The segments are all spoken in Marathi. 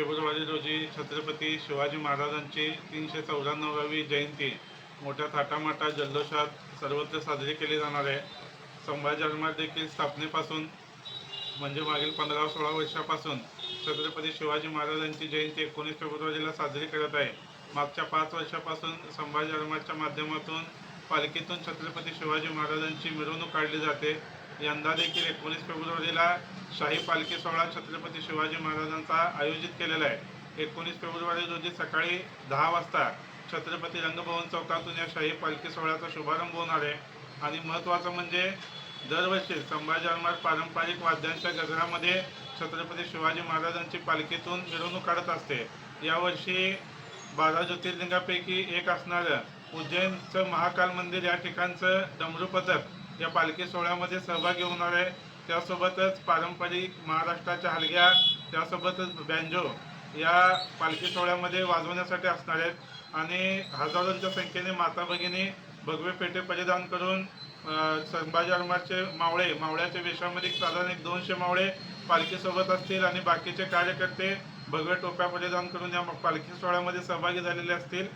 फेब्रुवारी रोजी छत्रपती शिवाजी महाराजांची तीनशे चौऱ्याण्णवावी जयंती. मोठ्या थाटामाटात जल्लोषात सर्वत्र साजरी केली जाणार आहे. संभाजी आरमार देखील स्थापनेपासून म्हणजे मागील पंधरा सोळा वर्षापासून छत्रपती शिवाजी महाराजांची जयंती एकोणीस फेब्रुवारीला साजरी करत आहे. मागच्या पाच वर्षापासून संभाजी आरमारच्या माध्यमातून पालखीतून छत्रपती शिवाजी महाराजांची मिरवणूक काढली जाते. यंदा देखील एकोणीस फेब्रुवारीला शाही पालखी सोहळा छत्रपती शिवाजी महाराजांचा आयोजित केलेला आहे. एकोणीस फेब्रुवारी रोजी सकाळी दहा वाजता छत्रपती रंगभवन चौकातून या शाही पालखी सोहळ्याचा शुभारंभ होणार आहे. आणि महत्त्वाचं म्हणजे दरवर्षी संभाजी आरमार पारंपरिक वाद्यांच्या गजरामध्ये छत्रपती शिवाजी महाराजांची पालखीतून मिरवणूक काढत असते. यावर्षी बारा ज्योतिर्लिंगापैकी एक असणारं उज्जैनचं महाकाल मंदिर या ठिकाणचं डमरू पथक या पालखी सोहळ्यामध्ये सहभागी होणार आहे त्यासोबतच पारंपरिक महाराष्ट्राच्या हलग्या त्यासोबतच बँजो या पालखी सोहळ्यामध्ये वाजवण्यासाठी असणार आहेत. आणि हजारोंच्या संख्येने माता भगिनी भगवे पेटे परिधान करून संभाजी आरमारचे मावळे मावळ्याच्या वेशामध्ये साधारण एक दोनशे मावळे पालखीसोबत असतील आणि बाकीचे कार्यकर्ते भगवे टोप्या परिधान करून या पालखी सोहळ्यामध्ये सहभागी झालेले असतील.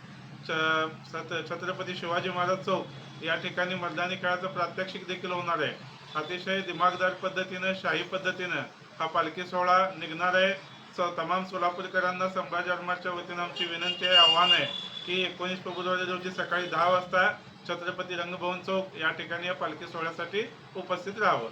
छत्रपती शिवाजी महाराज चौक या ठिकाणी मतदानी काळाचं प्रात्यक्षिक देखील होणार आहे. अतिशय दिमागदार पद्धतीनं शाही पद्धतीनं हा पालखी सोहळा निघणार आहे. स- तमाम सोलापूरकरांना संभाजी आरमारच्या वतीनं आमची विनंती आहे आव्हान आहे की एकोणीस फेब्रुवारी रोजी सकाळी दहा वाजता छत्रपती रंगभवन चौक या ठिकाणी या पालखी सोहळ्यासाठी उपस्थित राहावं.